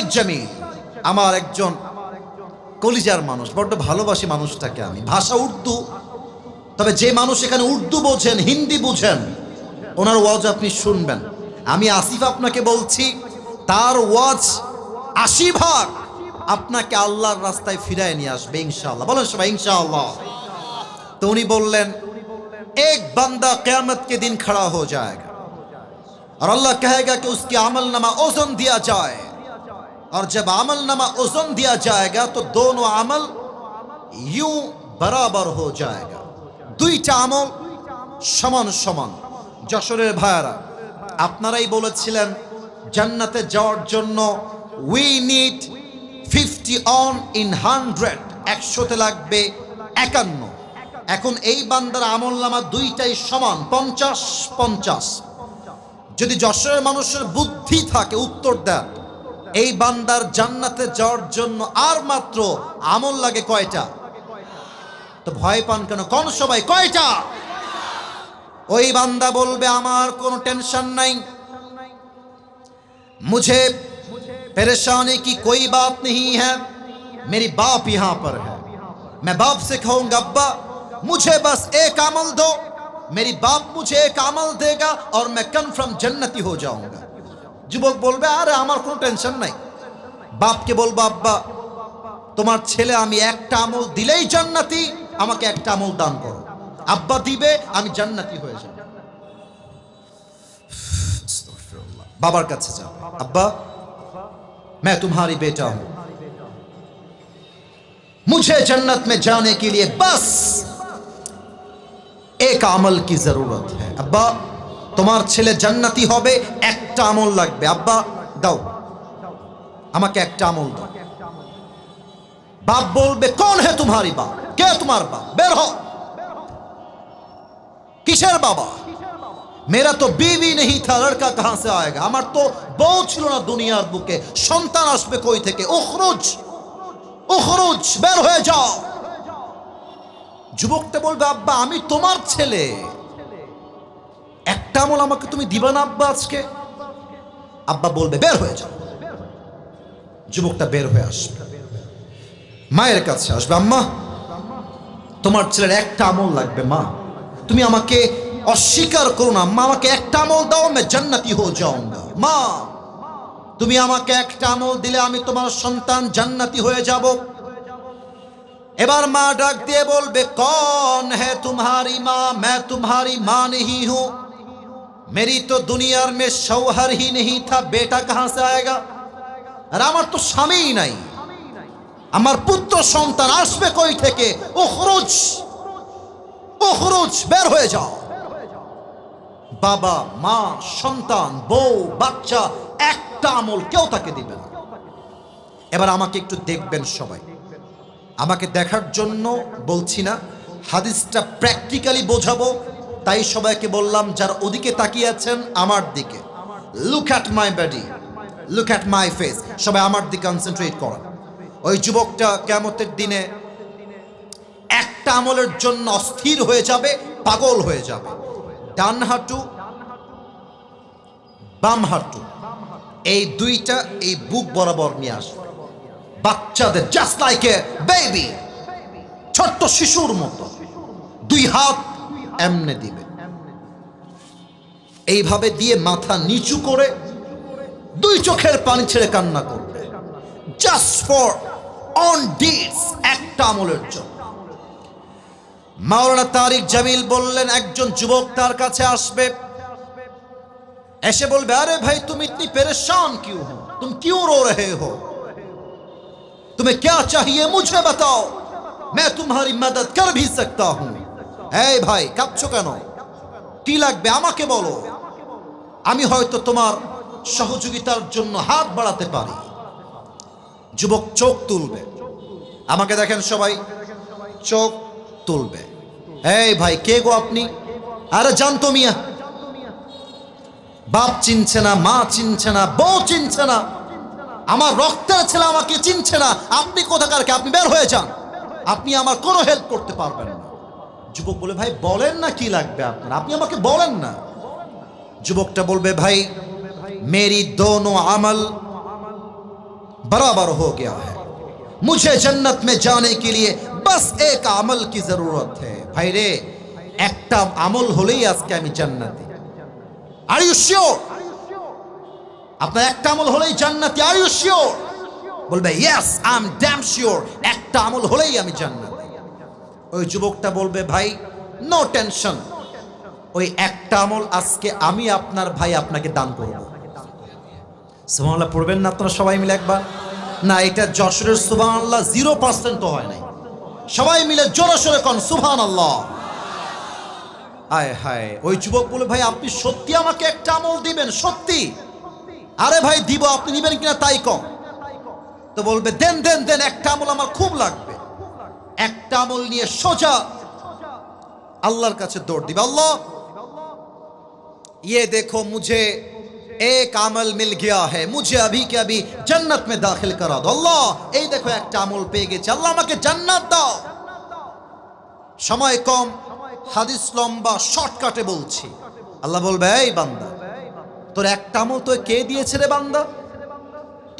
তারিক জামিল আমার একজন কলিজার মানুষ, বড্ড ভালোবাসি মানুষটাকে আমি। ভাষা উর্দু, তবে যে মানুষ এখানে উর্দু বোঝেন, হিন্দি বুঝেন, ওনার ওয়াজ আপনি শুনবেন। আমি আসিফ আপনাকে বলছি, তার ওয়াজ আশি ভাগ আপনাকে আল্লাহর রাস্তায় ফিরায় নিয়ে আসবে, ইনশাআল্লাহ। বলেন সবাই, ইনশাআল্লাহ। তো উনি বললেন, এক বান্দা কেয়ামত কে দিন খাড়া হয়ে যায় আর আল্লাহ কহেগা কি, উসকে আমল নামা ওজন দিয়া যায়। और जब अमल नमा ओजन दिया जाएगा तो दोनों अमल यूं बराबर हो जाएगा দুইটা আমল সমান সমান যশোরের ভাইয়ারা আপনারাই বলেছিলেন জান্নাতে যাওয়ার জন্য we need fifty one in hundred একশোতে লাগবে একান্ন এখন এই বান্দার আমল নামা দুইটাই সমান পঞ্চাশ পঞ্চাশ যদি যশোরের মানুষের বুদ্ধি থাকে উত্তর দেন এই বান্দার জান্নাতে যাওয়ার জন্য আর মাত্র আমল লাগে কয়টা তো ভয় পান কেন কোন সবাই কয়টা ওই বান্দা বলবে আমার কোনো টেনশন নাই मुझे परेशानी की कोई बात नहीं है मेरी बाप यहाँ पर है मैं बाप से कहूंगा अब्बा मुझे बस एक अमल दो मेरी बाप मुझे एक अमल देगा और मैं कन्फर्म जन्नती हो जाऊंगा যুবক বলবে আরে আমার কোনো টেনশন নাই বাপকে বলবো আব্বা তোমার ছেলে আমি একটা আমল দিলেই জান্নাতি আমাকে একটা আমল দান করো আব্বা দিবে আমি জান্নাতি হয়ে যাব বাবার কাছে যাও अब्बा मैं तुम्हारी बेटा हूं मुझे जन्नत में जाने के लिए बस एक আমল की जरूरत है अब्बा তোমার ছেলে জান্নাতি হবে, একটা আমল লাগবে। আব্বা, দাও। আমাকে একটা আমল দাও। বাপ বলবে, কোন হে তোমারি বাপ? কে তোমার বাপ? বের হও কিসের বাবা? মেরা তো বিবি নেই, থা, লড়কা কাহা সে আয়েগা? আমার তো বউ ছিল না দুনিয়ার বুকে। সন্তান আসবে কই থেকে? উখরুজ উখরুজ, বের হয়ে যাও। যুবকটা বলবে, আব্বা, আমি তোমার ছেলে। একটা আমল আমাকে তুমি দিবা না আব্বা আজকে? আব্বা বলবে, বের হয়ে যাও। যুবকটা বের হয়ে আসবে। মায়ের কাছে আসবে, আম্মা, তোমার ছেলের একটা আমল লাগবে, মা। তুমি আমাকে অস্বীকার করো না, মা, আমাকে একটা আমল দাও, আমি জান্নাতি হয়ে না মা, তুমি আমাকে একটা আমল দিলে আমি তোমার সন্তান জান্নাতি হয়ে যাব। এবার মা ডাক দিয়ে বলবে, কন হ্যাঁ তোমারি মা, মে তোমারি মা নেহি হুঁ। मेरी तो दुनिया में शौहर ही नहीं था बेटा कहां से आएगा আর আমার তো স্বামীই নাই আমার পুত্র সন্তান আসবে কই থেকে ওখরুজ ওখরুজ বের হয়ে যাও বাবা মা সন্তান বউ বাচ্চা একটা আমল কেউ তাকে দিবে না এবার আমাকে একটু দেখবেন সবাই আমাকে দেখার জন্য বলছি না হাদিসটা প্র্যাকটিক্যালি বোঝাবো তাই সবাইকে বললাম, যার ওদিকে তাকিয়ে আছেন আমার দিকে। Look at my body look at my face সবাই আমার দিকে কনসেন্ট্রেট করেন। ওই যুবকটা কেমতের দিনে একটা আমলের জন্য অস্থির হয়ে যাবে, পাগল হয়ে যাবে। ডান হাঁটু, বাম হাঁটু। এই দুইটা এই বুক বরাবর নিয়ে আসবে। বাচ্চাদের জাস্ট লাইক এ বেবি ছোট্ট শিশুর মতো। দুই হাত এমনে দিবে এইভাবে দিয়ে মাথা নিচু করে দুই চোখের পানি ছেড়ে কান্না করবে জাস্ট ফর অন ডিটস একটা আমলের জন্য মাওলানা তারিক জামিল বললেন একজন যুবক তার কাছে আসবে এসে বলবে আরে ভাই তুমি ইতনি परेशान क्यों हो तुम क्यों रो रहे हो तुम्हें क्या चाहिए मुझे बताओ मैं तुम्हारी मदद कर भी सकता हूं এই ভাই কাঁদছো কেন? কি লাগবে আমাকে বলো? আমি হয়তো তোমার সহযোগিতার জন্য হাত বাড়াতে পারি। যুবক চোখ তুলবে। আমাকে দেখেন সবাই, চোখ তুলবে। এই ভাই, কে গো আপনি? আরে জানতো মিয়া। বাপ চিনছে না, মা চিনছে না, বউ চিনছে না। আমার রক্তের ছেলে আমাকে চিনছে না। আপনি কোথাকার আপনি বের হয়ে যান। আপনি আমার কোনো হেল্প করতে পারবেন না। যুবক বলে ভাই বলেন না কি লাগবে আপনার আপনি আমাকে বলেন না যুবকটা বলবে ভাই মেরি দোনো আমল बराबर हो गया है मुझे जन्नत में जाने के लिए बस एक अमल की जरूरत है ভাই রে একটা আমল হলেই আজকে আমি জান্নাতি আর ইউ শিওর আপনার একটা আমল হলেই জান্নাতি আর ইউ শিওর বলবে yes I am damn sure একটা আমল হলেই আমি জান্নাতি ওই যুবকটা বলবে, ভাই নো টেনশন ওই একটা আমল আজকে আমি আপনার ভাই আপনাকে দান করব। সুবহানাল্লাহ, পড়বেন না আপনারা সবাই মিলে একবার? না, এটা যশোরের সুবহানাল্লাহ জিরো পার্সেন্টও হয় নাই। সবাই মিলে জোরে সোরে কন, সুবহানাল্লাহ। আয় হায়, ওই যুবক বলে ভাই, আপনি সত্যি আমাকে একটা আমল দিবেন, সত্যি? আরে ভাই, দিব, আপনি নিবেন কিনা তাই কম। তো বলবে, দেন দেন দেন, একটা আমল আমার খুব লাগবে। একটা আমল নিয়ে সোজা আল্লাহর কাছে দৌড় দিবে আল্লাহ ये देखो मुझे एक अमल मिल गया है मुझे अभी के अभी जन्नत में दाखिल करा दो अल्लाह এই দেখো একটা আমল পেয়ে গেছে আল্লাহ আমাকে জান্নাত দাও সময় কম হাদিস লম্বা শর্টকাটে বলছি আল্লাহ বলবে এই বান্দা তোর একটা আমল তো কে দিয়েছে রে বান্দা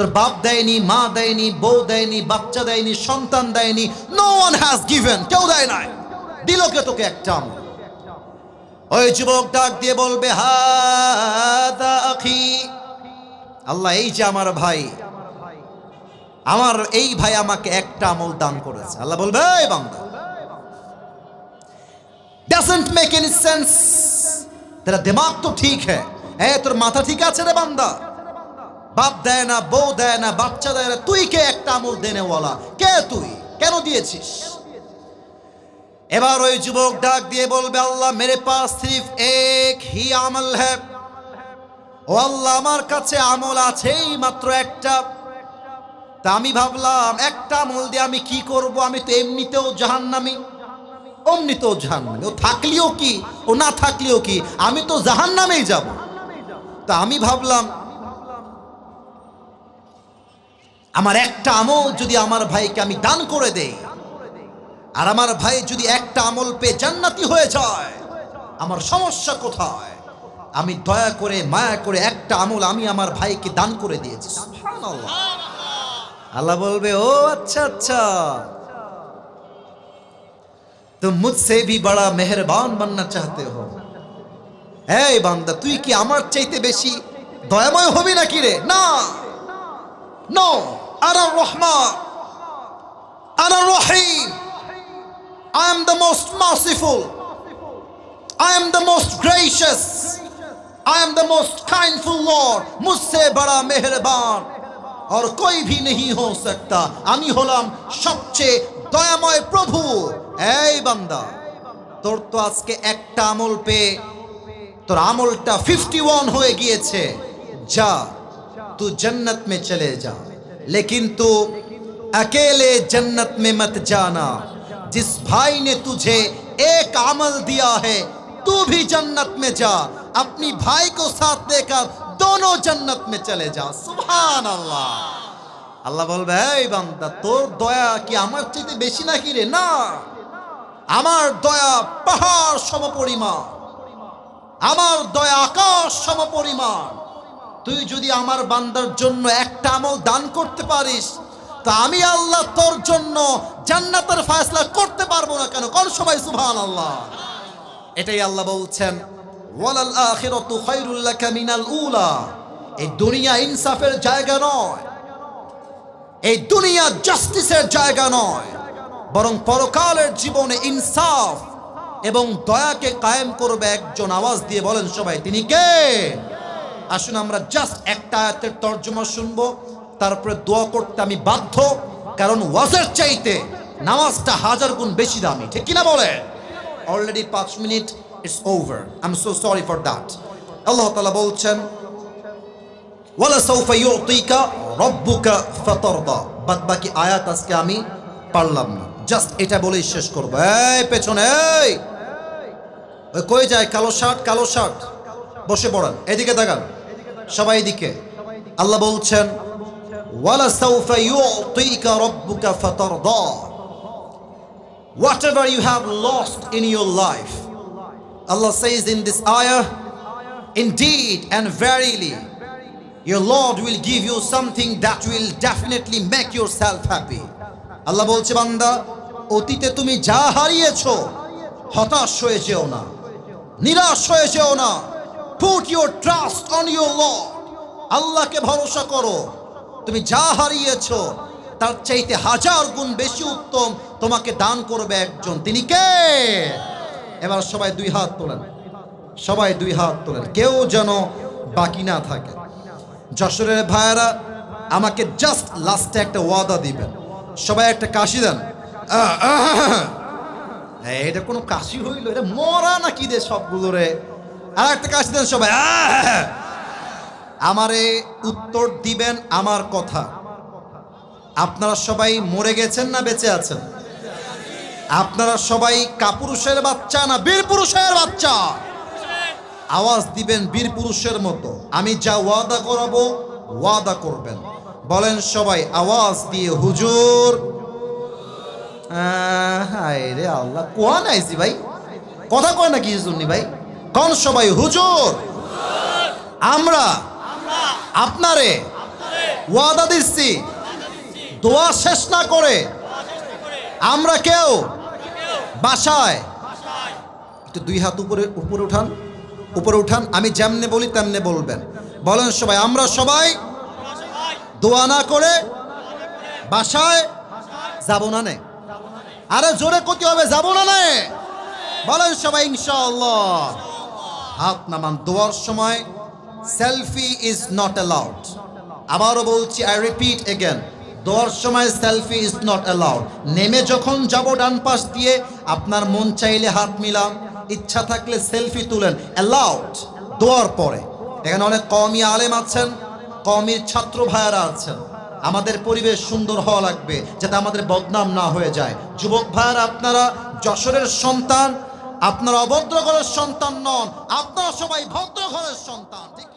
তোর বাপ দেয়নি, মা দেয়নি, বউ দেয়নি, বাচ্চা দেয়নি, সন্তান দেয়নি নো ওয়ান হ্যাজ গিভেন কেউ দেয় নাই। দিল কে তোকে একটা আমল? ওই যুবক ডাক দিয়ে বলবে, হাদা আখি। আল্লাহ, এই যে আমার ভাই, আমার এই ভাই আমাকে একটা আমল দান করেছে। আল্লাহ বলবে, এই বান্দা ডাজন্ট মেক এনি সেন্স তেরা দিমাগ তো ঠিক হ্যাঁ তোর মাথা ঠিক আছে রে বান্দা? বাপ দেয় না, বউ দেয় না, বাচ্চা দেয় না, তুই কে? একটা আমল দেনেওয়ালা। কে তুই? কেন দিয়েছিস? এবার ওই যুবক ডাক দিয়ে বলবে, আল্লাহ মেরে পাস সির্ফ এক, হি আমল হ্যাঁ ও আল্লাহ, আমার কাছে আমল আছেই মাত্র একটা। তা আমি ভাবলাম, একটা আমল দিয়ে আমি কি করব? আমি তো এমনিতেও জাহান্নামি। অমনিতেও জাহান্নামি। ও থাকলেও কি? ও না থাকলেও কি? আমি তো জাহান্নামেই যাব। তা আমি ভাবলাম আমার একটা আমল যদি আমার ভাইকে আমি দান করে দেই, আর আমার ভাই যদি একটা আমল পেয়ে জান্নাতি হয়ে যায়, আমার সমস্যা কোথায়? আমি দয়া করে, মায়া করে একটা আমল আমি আমার ভাইকে দান করে দিয়েছি আল্লাহ বলবে, ও আচ্ছা আচ্ছা। তুম মুঝসে ভি বড়া মেহরবান বাননা চাহতে হো। এই বান্দা, তুই কি আমার চাইতে বেশি দয়াময় হবি নাকি রে? না। নো আনা রহমান আনা রহিম I am the most merciful. I am the most gracious. I am the most kindful Lord. मुझसे बड़ा मेहरबान और कोई भी नहीं हो सकता আমি হলাম সবচেয়ে দয়াময় প্রভু এই বান্দা তোর তো আজকে একটা আমল পেয়ে তোর আমলটা ফিফটি ওয়ান হয়ে গিয়েছে যা तू जन्नत में चले जा लेकिन तू अकेले जन्नत में मत जाना जिस भाई ने तुझे एक अमल दिया है तू भी जन्नत में जा अपनी भाई को साथ लेकर दोनों जन्नत में चले जा सुभान अल्लाह আল্লাহ বলবে এই বান্দা তোর দয়া কি আমার চাইতে বেশি নাকি রে না আমার দয়া পাহাড় সমপরিমাণ আমার দয়া আকাশ সমপরিমাণ তুই যদি আমার বান্দার জন্য একটা আমল দান করতে পারিস, তা আমি আল্লাহ তোর জন্য জান্নাতের ফয়সলা করতে পারব না কেন? কোন সবাই সুবহান আল্লাহ এটাই আল্লাহ বলছেন, ওয়ালাল আখিরাতু খায়রুল লাকা মিনাল উলা। এই দুনিয়া ইনসাফের জায়গা নয়। এই দুনিয়া জাস্টিসের জায়গা নয়। বরং পরকালের জীবনে ইনসাফ এবং দয়াকে কায়েম করবে একজন আওয়াজ দিয়ে বলেন সবাই, তিনি কে? আসুন আমরা জাস্ট একটা আয়াতের তর্জমা শুনব, তারপরে দোয়া করতে আমি বাধ্য, কারণ ওয়াজের চাইতে নামাজটা হাজার গুণ বেশি দামি, ঠিক কিনা বলে? অলরেডি পাঁচ minute it's over I am so sorry for that আল্লাহ তাআলা বলছেন, ওয়ালা সাউফা ইউতিকা রব্বুকা ফাতারদা। বাদ বাকি আয়াত আজকে আমি পারলাম না। জাস্ট এটা বলেই শেষ করব। এই পেছনে, এই! ওই কই যায়? কালো শার্ট কালো শার্ট। বসে পড়ান। এদিকে তাকান। সবাই এদিকে আল্লাহ বলছেন whatever you have lost in your life Allah says in this ayah indeed and verily your Lord will give you something that will definitely make yourself happy. আল্লাহ বলছে বান্দা অতীতে তুমি যা হারিয়েছো হতাশ হয়ে যেও না নিরাশ হয়ে যেও না put your trust on your Lord আল্লাহকে ভরসা করো। তুমি যা হারিয়েছো তার চাইতে হাজার গুণ বেশি উত্তম তোমাকে দান করবে একজন। তিনি কে? এবার সবাই দুই হাত তোলেন। সবাই দুই হাত তোলেন। কেউ যেন বাকি না থাকে। যশোরের ভাইয়েরা আমাকে জাস্ট লাস্টে একটা ওয়াদা দিবেন। সবাই একটা কাশি দেন। এই, এটা কোনো কাশি হইল? এটা মরা নাকি দে সবগুলো রে? আর একটা কাশি দেন সবাই! আমারে উত্তর দিবেন আমার কথা। আপনারা সবাই মরে গেছেন না বেঁচে আছেন? আপনারা সবাই কাপুরুষের বাচ্চা না বীর পুরুষের বাচ্চা? আওয়াজ দিবেন বীর পুরুষের মতো। আমি যা ওয়াদা করাবো, ওয়াদা করবেন। বলেন সবাই, আওয়াজ দিয়ে হুজুর। হায় আল্লাহ, কোয়া নাইছি ভাই? কথা কয় নাকি শুননি ভাই? কোন সবাই হুজুর? আমরা। আপনারে। ওয়াদা দিচ্ছি। দোয়া শেষ না করে। আমরা কেউ? বাসায়। একটু দুই হাত উপরে উপরে উঠান। উপরে উঠান, আমি যেমনে বলি তেমনে বলবেন। বলেন সবাই, আমরা সবাই দোয়া না করে বাসায় যাব না নে। আরে জোরে ক্ষতি হবে, যাব না নে। বলেন সবাই, ইনশাআল্লাহ। হাত নামান দোয়ার সময় সেলফি ইজ নট অ্যালাউড আবারও বলছি আই রিপিট এগেন দোয়ার সময় সেলফি ইজ নট অ্যালাউড নেমে যখন যাব ডান পাশ দিয়ে, আপনার মন চাইলে হাত মিলাম ইচ্ছা থাকলে সেলফি তুলেন অ্যালাউড দোয়ার পরে। এখানে অনেক কমই আলেম আছেন কমির ছাত্র ভাইয়ারা আছেন। আমাদের পরিবেশ সুন্দর হওয়া লাগবে, যাতে আমাদের বদনাম না হয়ে যায়। যুবক ভাইয়ারা, আপনারা যশোরের সন্তান আপনারা অভদ্র ঘরের সন্তান নন আপনারা সবাই ভদ্র ঘরের সন্তান ঠিক